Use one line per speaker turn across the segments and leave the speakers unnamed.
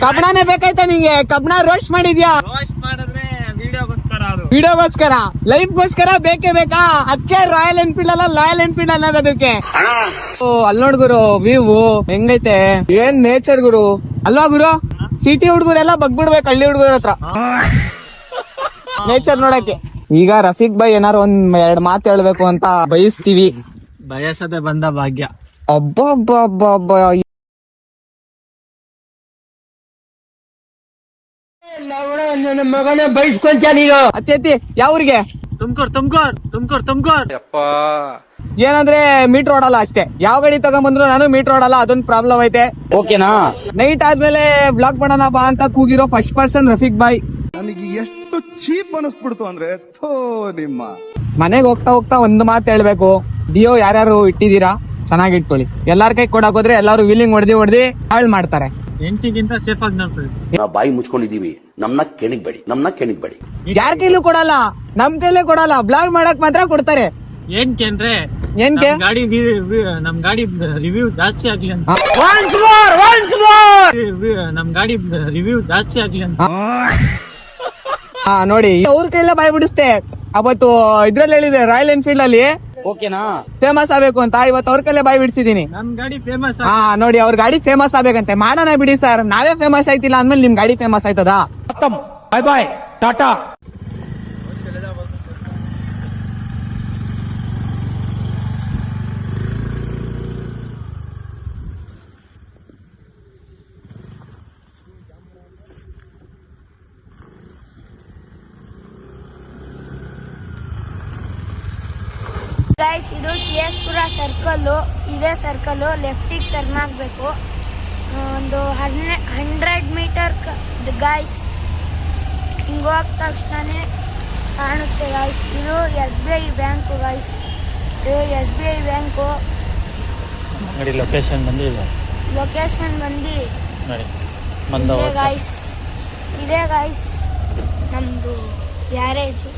ಕಬ್ಣನೇ ಬೇಕಾಯ್ತಾ ನಿಂಗೆ? ಕಬ್ಣ ರೋಸ್ಟ್ ಮಾಡಿದ್ಯಾ?
ರೋಸ್ಟ್ ಮಾಡಿದ್ರೆ ವಿಡಿಯೋಗೋಸ್ಕರ
ವಿಡಿಯೋಗೋಸ್ಕರ? ಲೈಫ್ಗೋಸ್ಕರ ಬೇಕೇ ಬೇಕಾ? ಅದಕ್ಕೆ ರಾಯಲ್ ಎನ್ಫೀಲ್ಡ್ ಅಲ್ಲ ಲಾಯಲ್ ಎನ್ಫೀಲ್ಡ್ ಅಲ್ಲ ಅದಕ್ಕೆ. ಓ ಅಲ್ ನೋಡ್ ಗುರು ವ್ಯೂ ಹೆಂಗೈತೆ? ಏನ್ ನೇಚರ್ ಗುರು? ಅಲ್ವಾ ಗುರು? ಸಿಟಿ ಹುಡುಗರೆಲ್ಲ ಬಗ್ಬಿಡ್ಬೇಕು ಹಳ್ಳಿ ಹುಡುಗರ ಹತ್ರ. ನೇಚರ್ ನೋಡಕ್ಕೆ. ಈಗ ರಫೀಕ್ ಬೈ ಏನಾರು ಒಂದ್ ಎರಡ್ ಮಾತು ಹೇಳ್ಬೇಕು ಅಂತ ಬಯಸ್ತೀವಿ.
ಬಯಸದೆ ಬಂದ ಭಾಗ್ಯ.
ಮಗನೇ ಬೈಸ್ಕೊಂತ ನೀನು?
ಅತ್ತೆ ಅತಿ ಯಾವ್ರಿಗೆ?
ತುಮ್ಕೋರ್ ತುಮ್ಕೋರ್ ತುಮ್ಕೋರ್ ತುಮ್ಕೋರ್. ಯಪ್ಪ.
ಏನಂದ್ರೆ ಮೀಟರ್ ಓಡಲ್ಲ ಅಷ್ಟೇ. ಯಾವ ಗಾಡಿ ತಗೊಂಬಂದ್ರು ನಾನು ಮೀಟರ್ ಓಡಲ್ಲ ಅದೊಂದು ಪ್ರಾಬ್ಲಮ್ ಐತೆ.
ಓಕೆನಾ?
ನೈಟ್ ಆದ್ಮೇಲೆ ಬ್ಲಾಕ್ ಮಾಡೋಣ ಬಾ ಅಂತ ಕೂಗಿರೋ ಫಸ್ಟ್ ಪರ್ಸನ್ ರಫೀಕ್ ಬಾಯ್.
ನನಗೆ ಎಷ್ಟು ಚೀಪ್ ಅನಿಸ್ಬಿಡ್ತು ಅಂದ್ರೆ ಥೋ ನಿಮ್ಮ.
ಮನೆಗೆ ಹೋಗ್ತಾ ಹೋಗ್ತಾ ಒಂದು ಮಾತು ಹೇಳ್ಬೇಕು. ಡಿಯೋ ಯಾರ್ಯಾರು ಇಟ್ಟಿದ್ದೀರಾ ಚೆನ್ನಾಗಿ ಇಟ್ಕೊಳ್ಳಿ. ಎಲ್ಲಾರ ಕೈ ಕೊಡಕ್ ಹೋದ್ರೆ ಎಲ್ಲಾರು ವೀಲಿಂಗ್ ಹೊಡೆದಿ ಹೊಡೆದಿ ಹಾಳ್ ಮಾಡ್ತಾರೆ.
ಹೆಂಡತಿಗಿಂತ ಸೇಫ್ ಆಗಿ ನೋಡ್ಕೊಳ್ಳಿ
ನಾವು ಬಾಯಿ ಮುಚ್ಕೊಂಡಿದೀವಿ ನಮ್ನ ಕೆಣಿಗ್ಬೇಡಿ. ನಮ್ನ ಕೆಣಿಗ್ಬೇಡಿ.
ಯಾರ ಕೈಲೂ ಕೊಡಲ್ಲ. ನಮ್ ಕೈಲೇ ಕೊಡಲ್ಲ. ಬ್ಲಾಗ್ ಮಾಡಕ್ ಮಾತ್ರ ಕೊಡ್ತಾರೆ.
ಏನ್ ಕೇಂದ್ರೆ
ಏನ್ಕೆ?
ನಮ್ ಗಾಡಿ ವಿ- ನಮ್ ಗಾಡಿ ರಿವ್ಯೂ ಜಾಸ್ತಿ ಆಗ್ಲಿ ಅಂತ. ವಿ- ನಮ್ ಗಾಡಿ ರಿವ್ಯೂ ಜಾಸ್ತಿ ಆಗ್ಲಿ ಅಂತ.
ಹಾ ನೋಡಿ. ಅವ್ರ ಕೈಲೇ ಬಾಯ್ ಬಿಡಿಸ್ತೆ ಅವತ್ತು ಇದ್ರಲ್ಲಿ ಹೇಳಿದೆ ರಾಯಲ್ ಎನ್ಫೀಲ್ಡ್ ಅಲ್ಲಿ.
ಓಕೆನಾ?
ಫೇಮಸ್ ಆಗ್ಬೇಕು ಅಂತ. ಇವತ್ತು ಅವ್ರ ಕಲೆ ಬಾಯಿ ಬಿಡಿಸಿದೀನಿ
ನಮ್ ಗಾಡಿ ಫೇಮಸ್
ಹಾ ನೋಡಿ ಅವ್ರ ಗಾಡಿ ಫೇಮಸ್ ಆಗ್ಬೇಕಂತೆ. ಮಾಡೋಣ ಬಿಡಿ ಸರ್. ನಾವೇ ಫೇಮಸ್ ಆಯ್ತಿಲ್ಲ ಅಂದ್ಮೇಲೆ ನಿಮ್ ಗಾಡಿ ಫೇಮಸ್ ಆಯ್ತದ?
ಬಾಯ್ ಬಾಯ್ ಟಾಟಾ
ಗೈಸ್ ಇದು ಸಿ ಎಸ್ ಪುರ ಸರ್ಕಲ್ಲು ಇದೇ ಸರ್ಕಲ್ಲು ಲೆಫ್ಟಿಗೆ ಟರ್ನ್ ಆಗಬೇಕು. ಒಂದು ಹನ್ನೆ ಹಂಡ್ರೆಡ್ ಮೀಟರ್ ಗೈಸ್ ಹಿಂಗೆ ಹೋದ ತಕ್ಷಣನೇ ಕಾಣುತ್ತೆ ಗೈಸ್ ಇದು S B I bank guys ಇದು ಎಸ್ ಬಿ ಐ ಬ್ಯಾಂಕು
ನೋಡಿ ಲೊಕೇಶನ್ ಬಂದಿದೆ
ಲೊಕೇಶನ್ ಬಂದು
ನೋಡಿ
ಗೈಸ್ ಇದೇ ಗೈಸ್ ನಮ್ಮದು ಗ್ಯಾರೇಜು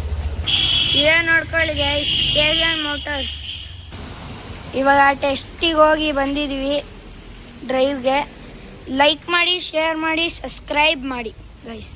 ಇದೇ ನೋಡ್ಕೊಳ್ಳಿ guys K G N Motors ಇವಾಗ ಟೆಸ್ಟಿಗೆ ಹೋಗಿ ಬಂದಿದ್ವಿ ಡ್ರೈವ್ಗೆ ಲೈಕ್ ಮಾಡಿ ಶೇರ್ ಮಾಡಿ ಸಬ್ಸ್ಕ್ರೈಬ್ ಮಾಡಿ ಗೈಸ್